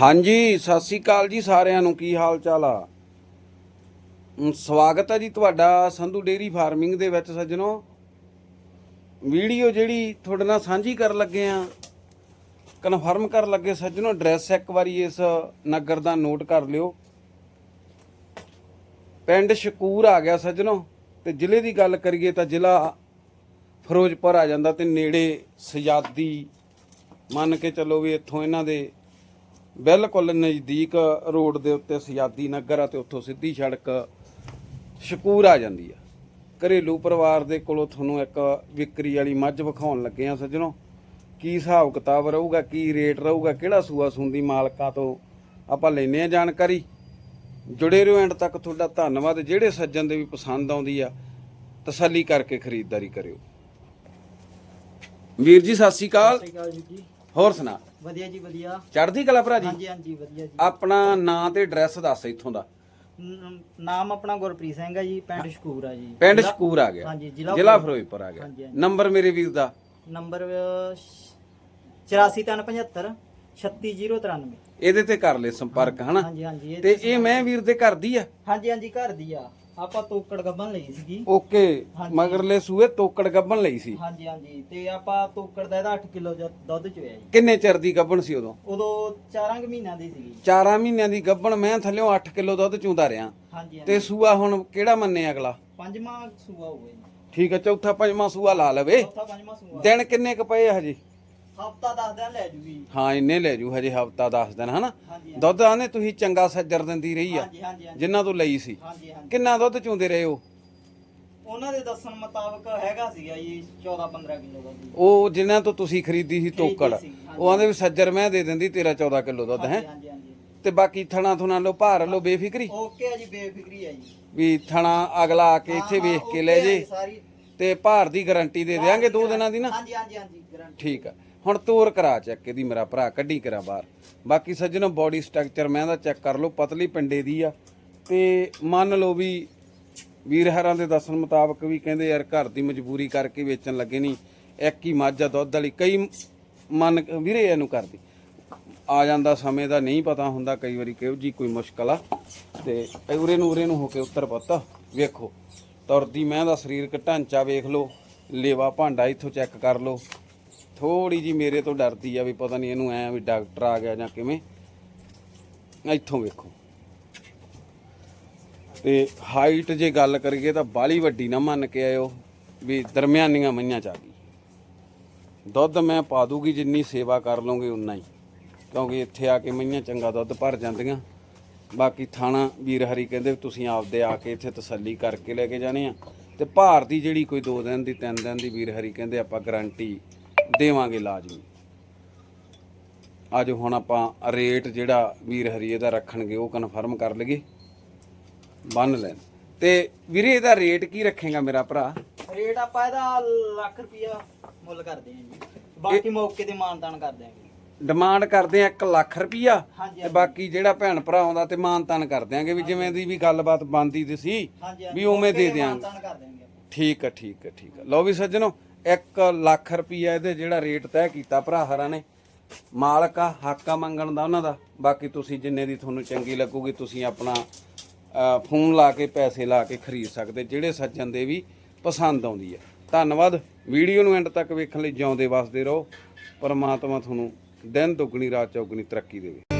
ਹਾਂਜੀ, ਸਤਿ ਸ੍ਰੀ ਅਕਾਲ ਜੀ ਸਾਰਿਆਂ ਨੂੰ, ਕੀ ਹਾਲ ਚਾਲ ਆ? ਸਵਾਗਤ ਹੈ ਜੀ ਤੁਹਾਡਾ ਸੰਧੂ ਡੇਰੀ ਫਾਰਮਿੰਗ ਦੇ ਵਿੱਚ ਸੱਜਣੋ। ਵੀਡੀਓ ਜਿਹੜੀ ਤੁਹਾਡੇ ਨਾਲ ਸਾਂਝੀ ਕਰਨ ਲੱਗੇ ਆ, ਕਨਫਰਮ ਕਰਨ ਲੱਗੇ ਸੱਜਣੋ, ਐਡਰੈਸ ਇੱਕ ਵਾਰੀ ਇਸ ਨਗਰ ਦਾ ਨੋਟ ਕਰ ਲਿਓ। ਪਿੰਡ ਸ਼ਕੂਰ ਆ ਗਿਆ ਸੱਜਣੋ, ਤੇ ਜ਼ਿਲ੍ਹੇ ਦੀ ਗੱਲ ਕਰੀਏ ਤਾਂ ਜ਼ਿਲ੍ਹਾ ਫਿਰੋਜ਼ਪੁਰ ਆ ਜਾਂਦਾ ਤੇ ਨੇੜੇ ਸਜਾਦੀ ਮੰਨ ਕੇ ਚੱਲੋ ਵੀ ਇੱਥੋਂ ਇਹਨਾਂ ਦੇ ਬਿਲਕੁਲ ਨਜ਼ਦੀਕ ਰੋਡ ਦੇ ਉੱਤੇ ਸਜਾਦੀ ਨਗਰ ਆ ਤੇ ਉੱਥੋਂ ਸਿੱਧੀ ਸੜਕ ਸ਼ਕੂਰ ਆ ਜਾਂਦੀ ਆ। ਘਰੇਲੂ ਪਰਿਵਾਰ ਦੇ ਕੋਲੋਂ ਤੁਹਾਨੂੰ ਇੱਕ ਵਿਕਰੀ ਵਾਲੀ ਮੱਝ ਵਿਖਾਉਣ ਲੱਗੇ ਆ ਸੱਜਣੋ। ਕੀ ਹਿਸਾਬ ਕਿਤਾਬ ਰਹੂਗਾ ਕੀ ਰੇਟ ਰਹੂਗਾ ਕਿਹੜਾ ਸੂਆ ਸੁੰਦੀ ਮਾਲਕਾਂ ਤੋਂ ਆਪਾਂ ਲੈਨੇ ਆ ਜਾਣਕਾਰੀ। ਜੁੜੇ ਰਹੋ ਐਂਡ ਤੱਕ ਤੁਹਾਡਾ ਧੰਨਵਾਦ। ਜਿਹੜੇ ਸੱਜਣ ਦੇ ਵੀ ਪਸੰਦ ਆਉਂਦੀ ਆ ਤਸੱਲੀ ਕਰਕੇ ਖਰੀਦਦਾਰੀ ਕਰਿਓ। ਵੀਰ ਜੀ ਸਤਿ ਸ਼੍ਰੀ ਅਕਾਲ। ਸਤਿ ਸ਼੍ਰੀ ਅਕਾਲ ਜੀ। ਹੋਰ ਸੁਣਾ। ਵਧੀਆ ਜੀ ਵਧੀਆ। ਚੜ੍ਹਦੀ ਕਲਾ ਭਰਾ ਜੀ? ਹਾਂਜੀ ਹਾਂਜੀ ਵਧੀਆ ਜੀ। ਆਪਣਾ ਨਾਂ ਤੇ ਐਡਰੈਸ ਦੱਸ ਇੱਥੋਂ ਦਾ। ਨ- ਨਾਮ ਆਪਣਾ ਗੁਰਪ੍ਰੀਤ ਸਿੰਘ ਹੈ ਜੀ ਪਿੰਡ ਸ਼ਕੂਰ ਆ ਜੀ। ਪਿੰਡ ਸ਼ਕੂਰ ਆ ਗਿਆ। ਹਾਂਜੀ ਜ਼ਿਲ੍ਹਾ ਜ਼ਿਲ੍ਹਾ ਫਿਰੋਜ਼ਪੁਰ। ਆ ਗਿਆ। ਹਾਂਜੀ। ਨੰਬਰ ਮੇਰੇ ਵੀਰ ਦਾ। ਨੰਬਰ 84375 36093 ਇਹਦੇ ਤੇ ਕਰ ਲੈ ਸੰਪਰਕ ਹਨਾ? ਹਾਂਜੀ ਹਾਂਜੀ ਇਹ- ਤੇ ਇਹ ਮੈਂ ਵੀਰ ਦੇ ਘਰ ਦੀ ਆ? ਹਾਂਜੀ ਹਾਂਜੀ ਘਰ ਦੀ ਆ। ਆਪਾਂ ਤੋਕੜ ਗੱਬਨ ਲਈ ਸੀਗੀ। ਓਕੇ ਹਾਂਜੀ। ਮਗਰਲੇ ਸੂਏ ਤੋਕੜ ਗੱਬਣ ਲਈ ਸੀ। ਹਾਂਜੀ ਹਾਂਜੀ। ਤੇ ਆਪਾਂ ਤੋਕੜ ਦਾ ਇਹਦਾ 8 ਕਿਲੋ ਦੁੱਧ ਚ ਹੋਇਆ ਜੀ। ਕਿੰਨੇ ਚਿਰ ਦੀ ਗੱਬਣ ਸੀ ਉਦੋਂ? ਉਦੋਂ 4 ਮਹੀਨਿਆਂ ਦੀ ਸੀਗੀ। 4 ਮਹੀਨਿਆਂ ਦੀ ਗੱਬਣ ਮੈਂ ਥੱਲਿਓਂ 8 ਕਿਲੋ ਦੁੱਧ ਚੂੰਦਾ ਰਿਆਂ ਹਾਂਜੀ ਹਾਂਜੀ। ਤੇ ਸੂਆ ਹੁਣ ਕਿਹੜਾ ਮੰਨੇ ਅਗਲਾ? ਪੰਜਵਾਂ ਸੂਆ ਹੋਵੇ ਜੀ। ਠੀਕ ਹੈ ਚੌਥਾ ਪੰਜਵਾਂ ਸੂਆ ਲਾ ਲਵੇ। ਚੌਥਾ ਪੰਜਵਾਂ ਸੂਆ। ਦਿਨ ਕਿੰਨੇ ਕ ਪਏ ਆ ਹਜੇ? ਹਫਤਾ 10 ਦਿਨ ਲੈ ਜੂਗੀ। ਹਾਂ ਇੰਨੇ ਲੈ ਜੂ ਹਜੇ ਹਫਤਾ 10 ਦਿਨ ਹਨਾ? ਦੁੱਧ ਆਨੇ ਤੁਸੀਂ ਚੰਗਾ ਸੱਜਰ ਦਿੰਦੀ ਰਹੀ ਆ ਹਾਂਜੀ ਹਾਂਜੀ ਹਾਂਜੀ। ਜਿੰਨਾ ਤੋਂ ਲਈ ਸੀ। ਹਾਂਜੀ ਹਾਂਜੀ। ਕਿੰਨਾ ਦੁੱਧ ਚੂੰਦੇ ਰਹੇ ਹੋ ਉਹਨਾਂ ਦੇ ਦੱਸਣ ਮੁਤਾਬਕ ਹੈਗਾ ਸੀਗਾ ਜੀ 14 15 ਕਿਲੋ ਦਾ। ਉਹ ਜਿਨ੍ਹਾਂ ਤੋਂ ਤੁਸੀਂ ਖਰੀਦੀ ਸੀ ਹਾਂਜੀ। ਉਹ ਆਂਦੇ ਵੀ ਸੱਜਰ ਮੈਂ ਦੇ ਦਿੰਦੀ 13 14 ਕਿਲੋ ਦੁੱਧ ਹੈ? ਹਾਂਜੀ ਹਾਂਜੀ ਹਾਂਜੀ। ਤੇ ਬਾਕੀ ਥਣਾ ਥੁਣਾ ਲੋ ਭਾਰ ਲੋ ਬੇਫਿਕਰੀ? ਓਕੇ ਆ ਜੀ ਬੇਫਿਕਰੀ ਆ ਜੀ। ਵੀ ਥਣਾ ਅਗਲਾ ਆ ਕੇ ਇੱਥੇ ਹਾਂ, ਵੇਖ ਕੇ ਲੈ okay ਆ ਜੇ ਜੀ ਸਾਰੀ। ਤੇ ਭਾਰ ਦੀ ਗਾਰੰਟੀ ਦੇ ਦੇਾਂਗੇ ਦੋ ਦਿਨਾਂ ਦੀ ਨਾ? ਹਾਂਜੀ ਹਾਂਜੀ ਹਾਂਜੀ ਗਰੰਟੀ। ਠੀਕ ਆ। ਹੁਣ ਤੋਰ ਕਰਾ ਚੈੱਕ ਇਹਦੀ, ਮੇਰਾ ਭਰਾ, ਕੱਢੀ ਕਰਾ ਬਾਹਰ। ਬਾਕੀ ਸੱਜਣੋ ਬਾਡੀ ਸਟਰਕਚਰ ਮੈਂ ਦਾ ਚੈੱਕ ਕਰ ਲਓ ਪਤਲੀ ਪਿੰਡੇ ਦੀ ਆ। ਤੇ ਮੰਨ ਲਓ ਵੀ ਵੀਰ ਹਰਾਂ ਦੇ ਦੱਸਣ ਮੁਤਾਬਕ ਵੀ ਕਹਿੰਦੇ ਯਾਰ ਘਰ ਦੀ ਮਜਬੂਰੀ ਕਰਕੇ ਵੇਚਣ ਲੱਗੇ ਨਹੀਂ ਇੱਕ ਹੀ ਮੱਝ ਆ ਦੁੱਧ ਵਾਲੀ, ਕਈ ਮਨ ਵੀਰੇ ਇਹਨੂੰ ਕਰਦੀ ਆ ਜਾਂਦਾ ਸਮੇਂ ਦਾ ਨਹੀਂ ਪਤਾ ਹੁੰਦਾ, ਕਈ ਵਾਰੀ ਕਿਹੋ ਜੀ ਕੋਈ ਮੁਸ਼ਕਲ ਆ। ਤੇ ਉਰੇ ਨੂੰ ਉਰੇ ਨੂੰ ਹੋ ਕੇ ਉੱਤਰ ਪੁੱਤ, ਵੇਖੋ। ਤੁਰਦੀ ਮੈਂ ਦਾ ਸਰੀਰਕ ਢਾਂਚਾ ਵੇਖ ਲਓ ਲੇਵਾ ਭਾਂਡਾ ਇੱਥੋਂ ਚੈੱਕ ਕਰ ਲਓ ਥੋੜੀ ਜੀ ਮੇਰੇ ਤੋਂ ਡਰਦੀ ਆ ਵੀ ਪਤਾ ਨਹੀਂ ਇਹਨੂੰ ਐ ਵੀ ਡਾਕਟਰ ਆ ਗਿਆ ਜਾਂ ਕਿਵੇਂ। ਇੱਥੋਂ ਵੇਖੋ। ਤੇ ਹਾਈਟ ਜੇ ਗੱਲ ਕਰੀਏ ਤਾਂ ਬਾਲੀ ਵੱਡੀ ਨਾ ਮੰਨ ਕੇ ਆਇਓ ਵੀ ਦਰਮਿਆਨੀਆਂ ਮਈਆਂ ਚ ਆ ਗਈ। ਦੁੱਧ ਮੈਂ ਪਾ ਦੂਗੀ, ਜਿੰਨੀ ਸੇਵਾ ਕਰ ਲਓਗੇ ਉਨਾ ਹੀ। ਕਿਉਂਕਿ ਇੱਥੇ ਆ ਕੇ ਮਈਆਂ ਚੰਗਾ ਦੁੱਧ ਭਰ ਜਾਂਦੀਆਂ। ਬਾਕੀ ਥਾਣਾ ਵੀਰ ਹਰੀ ਕਹਿੰਦੇ ਵੀ ਤੁਸੀਂ ਆਪਦੇ ਆ ਕੇ ਇੱਥੇ ਤਸੱਲੀ ਕਰਕੇ ਲੈ ਕੇ ਜਾਣੇ ਆ। ਤੇ ਭਾਰ ਦੀ ਜਿਹੜੀ ਕੋਈ 2 ਦਿਨ ਦੀ 3 ਦਿਨ ਦੀ ਵੀਰ ਹਰੀ ਕਹਿੰਦੇ ਆਪਾਂ ਗਾਰੰਟੀ ਦੇਵਾਂਗੇ ਲਾਜ਼ਮੀ ਅੱਜ ਹੁਣ ਆਪਾਂ ਰੇਟ ਜਿਹੜਾ ਵੀਰ ਹਰੀ ਇਹਦਾ ਰੱਖਣਗੇ ਉਹ ਕਨਫਰਮ ਕਰ ਲਈਏ। ਬੰਨ ਲੈਣ। ਤੇ ਵੀਰੇ ਇਹਦਾ ਰੇਟ ਕੀ ਰੱਖੇਗਾ ਮੇਰਾ ਭਰਾ? ਰੇਟ ਆਪਾਂ ਇਹਦਾ ਲੱਖ ਰੁਪਿਆ ਮੁੱਲ ਕਰਦੇ ਹਾਂ ਜੀ। ਬਾਕੀ ਮੌਕੇ ਤੇ ਮਾਨਤਾਨ ਕਰ ਦਿਆਂਗੇ ਡਿਮਾਂਡ ਕਰਦੇ ਆ 1 ਲੱਖ ਰੁਪਈਆ ਹਾਂਜੀ, ਤੇ ਬਾਕੀ ਜਿਹੜਾ ਭੈਣ ਭਰਾ ਆਉਂਦਾ ਤੇ ਮਾਨ ਤਾਨ ਕਰ ਦਿਆਂਗੇ ਵੀ ਜਿਵੇਂ ਦੀ ਵੀ ਗੱਲਬਾਤ ਬੰਦੀ ਦੀ ਸੀ ਵੀ ਉਵੇਂ ਦੇ ਦਿਆਂਗੇ। ਮਾਨਤਾਨ। ਠੀਕ ਆ ਠੀਕ ਆ ਠੀਕ ਆ। ਲਓ ਵੀ ਸੱਜਣੋ 1 ਲੱਖ ਰੁਪਈਆ ਇਹਦੇ ਜਿਹੜਾ ਰੇਟ ਤੈਅ ਕੀਤਾ ਭਰਾ ਹਰਾਂ ਨੇ। ਮਾਲਕ ਆ, ਹੱਕਾ ਮੰਗਣ ਦਾ ਉਹਨਾਂ ਦਾ। ਬਾਕੀ ਤੁਸੀਂ ਜਿੰਨੇ ਦੀ ਤੁਹਾਨੂੰ ਚੰਗੀ ਲੱਗੂਗੀ, ਤੁਸੀਂ ਆਪਣਾ ਫੋਨ ਲਾ ਕੇ, ਪੈਸੇ ਲਾ ਕੇ ਖਰੀਦ ਸਕਦੇ। ਜਿਹੜੇ ਸੱਜਣ ਦੇ ਵੀ ਪਸੰਦ ਆਉਂਦੀ ਹੈ ਧੰਨਵਾਦ। ਵੀਡੀਓ ਨੂੰ ਐਂਡ ਤੱਕ ਵੇਖਣ ਲਈ ਜਿਉਂਦੇ ਵਸਦੇ ਰਹੋ। ਪਰਮਾਤਮਾ ਤੁਹਾਨੂੰ ਦਿਨ ਦੁੱਗਣੀ, ਰਾਤ ਚੌਗਣੀ ਤਰੱਕੀ ਦੇਵੇ।